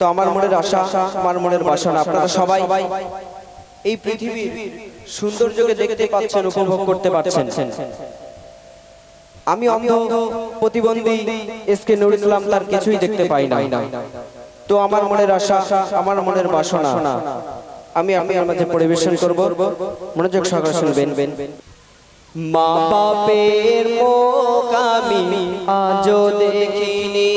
তো আমার মনের আশা, আমার মনের বাসনা, আপনারা সবাই এই পৃথিবীর সৌন্দর্যকে দেখতে পাচ্ছেন, উপভোগ করতে পারছেন আমি অন্ধ প্রতিবন্ধী এস কে নুর ইসলাম তার কিছুই দেখতে পাই না। তো আমার মনের আশা, আমার মনের বাসনা, আমি আপনার মাঝে পরিবেশন করব। মনোযোগ সহকারে শুনবেন। মা বাপের মুখ আমি আজও দেখিনি।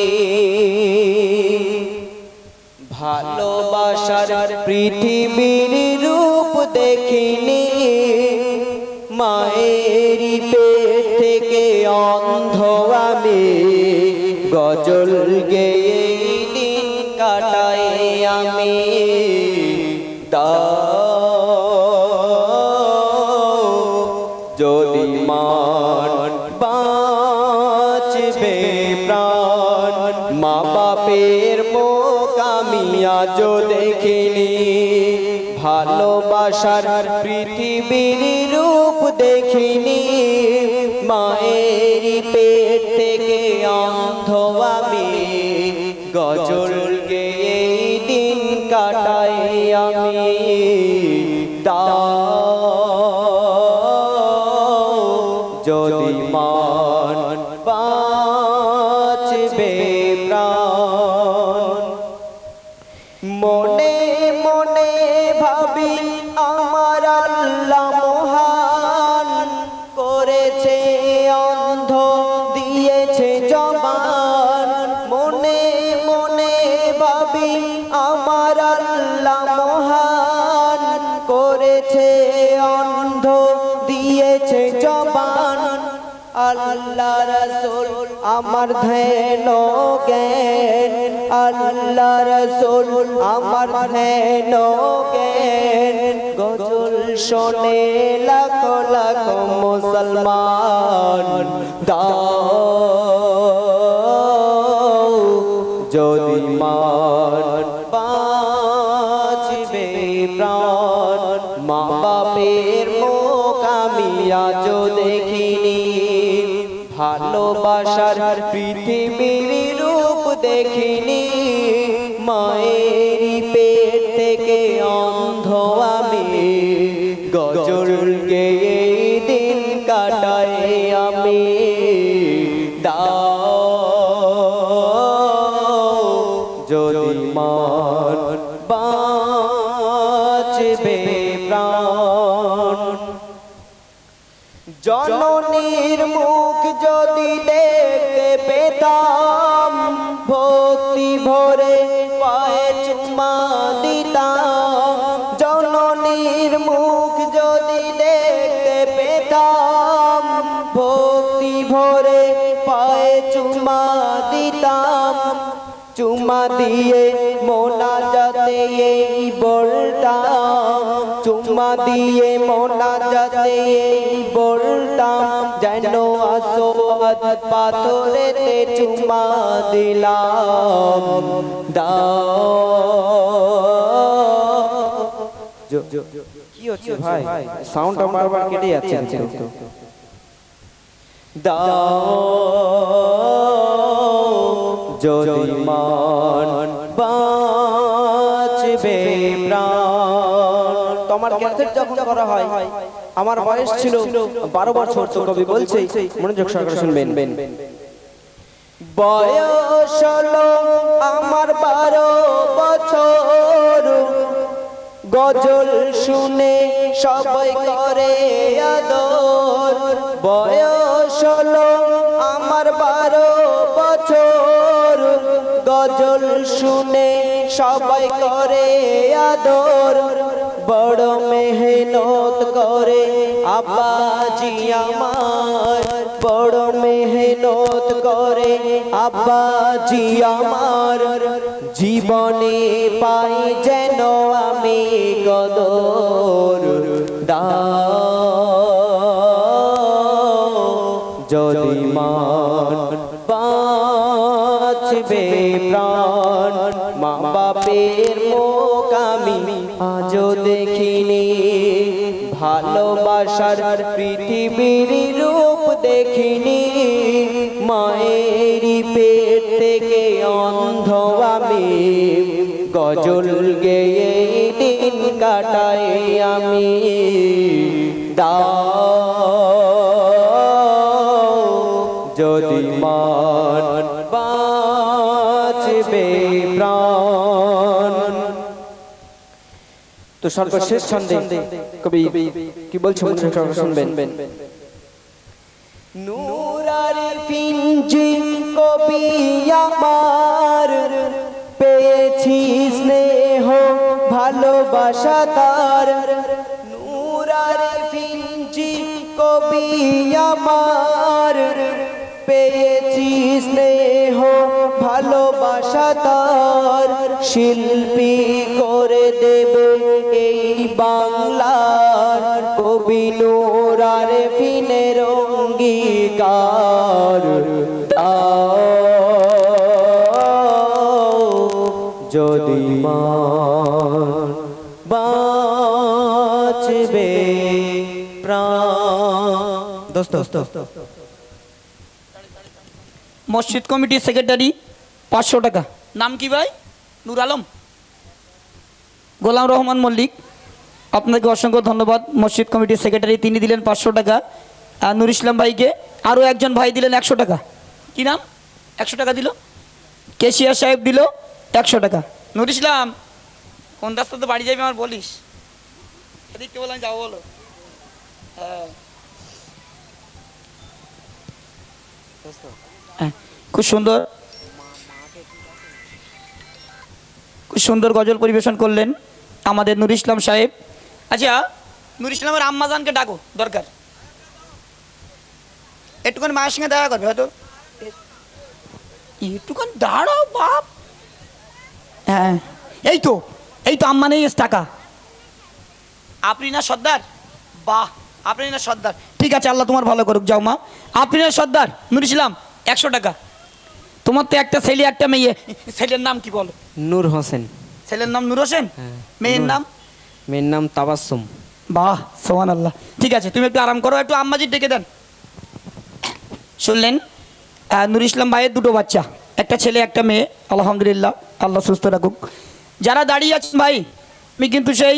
ভালোবাসার পৃথিবীর রূপ দেখিনি। মায়েরই পেট থেকে অন্ধ আমি গজল গেয়ে দিন কাটাই আমি। দাও, যদি মান বাঁচবে প্রাণ মা বাপের মুখ আমি আজও দেখিনি। ভালোবাসার পৃথিবীর রূপ দেখিনি। মায়ের পেট থেকে অন্ধ আমি গজল গেয়ে দিন কাটাই আমি। দাও যদি মান বাঁচবে। অন্ধ আল্লাহ রসুল, আমার ধ্যান জ্ঞান। আল্লাহ রসুল, আমার ধ্যান জ্ঞান। গজল শোনে লাখ লাখ মুসলমান। দাও যদি মান বাঁচবে প্রাণ। মা বাপের আমি আজও দেখিনি। ভালোবাসার পৃথিবীর রূপ দেখিনি। মায়ের পেট থেকে অন্ধ আমি। গজল গেয়ে দিন কাটাই আমি। দাও বাঁচবে প্রাণ। জননীর মুখ যদি দেখতে পেতাম চুমা দিয়ে মোনা যাতে এই বলতাম যেন আসোয়াদ পাথরেতে চুমা দিলাম। দাও। কি হচ্ছে ভাই? সাউন্ড বারবার কেটে যাচ্ছে কিন্তু দাও। যদি মান বাঁচবে প্রাণ। তোমার ক্যান্সার যখন করা হয় আমার বয়স ছিল বারো বছর তো কবি বলছে মনোযোগ সরকার শুনবেন। বয়স আমার বারো বছর। গজল শুনে সবাই করে। সবাই করে আদর, বড় মেহনত করে আব্বাজি আমার। বড় মেহনত করে আব্বাজি আমার। জীবনে পাই যেন আমি কদর। দাও, যদি মান মা বাপের মুখ আমি আজও দেখিনি। ভালোবাসার পৃথিবীর রূপ দেখিনি। মায়েরই পেট থেকে অন্ধ আমি গজল গেয়ে দিন কাটাই আমি। দাও বাঁচবে প্রাণ। তো সর্বশেষ ছন্দে কবি কি শুনবেন পিঞ্জি কবি আমার, পেয়েছি স্নেহ, ভালোবাসা তার। নূরারে পিঞ্জি কবি আমার, পেয়েছি তার শিল্পী করে দেবে এই বাংলার কবি নোরারে ফিনের অঙ্গীকার দাও যদি মান বাঁচবে প্রাণ। দোস্ত। মসজিদ কমিটির সেক্রেটারি পাঁচশো টাকা। নাম কি ভাই? নুর আলম। গোলাম রহমান মল্লিক। আপনাকে অসংখ্য ধন্যবাদ। মসজিদ কমিটির সেক্রেটারি তিনি দিলেন পাঁচশো টাকা। আর নুর ইসলাম ভাইকে আরও একজন ভাই দিলেন একশো টাকা। কি নাম? একশো টাকা দিল? কেশিয়া সাহেব দিল একশো টাকা। নুর ইসলাম কোন রাস্তাতে বাড়ি যাবি আমার বলিস? এদিকে বললাম যাব বলো। হ্যাঁ। হ্যাঁ, খুব সুন্দর। সুন্দর গজল পরিবেশন করলেন আমাদের নুর ইসলাম সাহেব। আচ্ছা নুর ইসলামের আম্মাজানকে ডাকো, দরকার। একটুখানি মায়ের সঙ্গে দেখা করবে, হয়তো। একটুখানি দাঁড়াও, বাপ। হ্যাঁ এই তো এই তো আম্মা নেই, টাকা। আপনি না সর্দার? বাহ, আপনি না সর্দার। ঠিক আছে, আল্লাহ তোমার ভালো করুক, যাও মা। আপনি না সর্দার? নুর ইসলাম, একশো টাকা। তোমার তো একটা ছেলে একটা মেয়ে। ছেলের নাম কি বলো? নূর হোসেন। ছেলের নাম নূর হোসেন? হ্যাঁ। মেয়ের নাম? মেয়ের নাম তাবাসুম। বাহ সোহান আল্লাহ ঠিক আছে তুমি একটু আরাম করো একটু আম্মাজি ডেকে দেন। শুনলেন নুর ইসলাম ভাইয়ের দুটো বাচ্চা একটা ছেলে একটা মেয়ে। আলহামদুলিল্লাহ আল্লাহ সুস্থ রাখুক। যারা দাঁড়িয়ে আছেন ভাই আমি কিন্তু সেই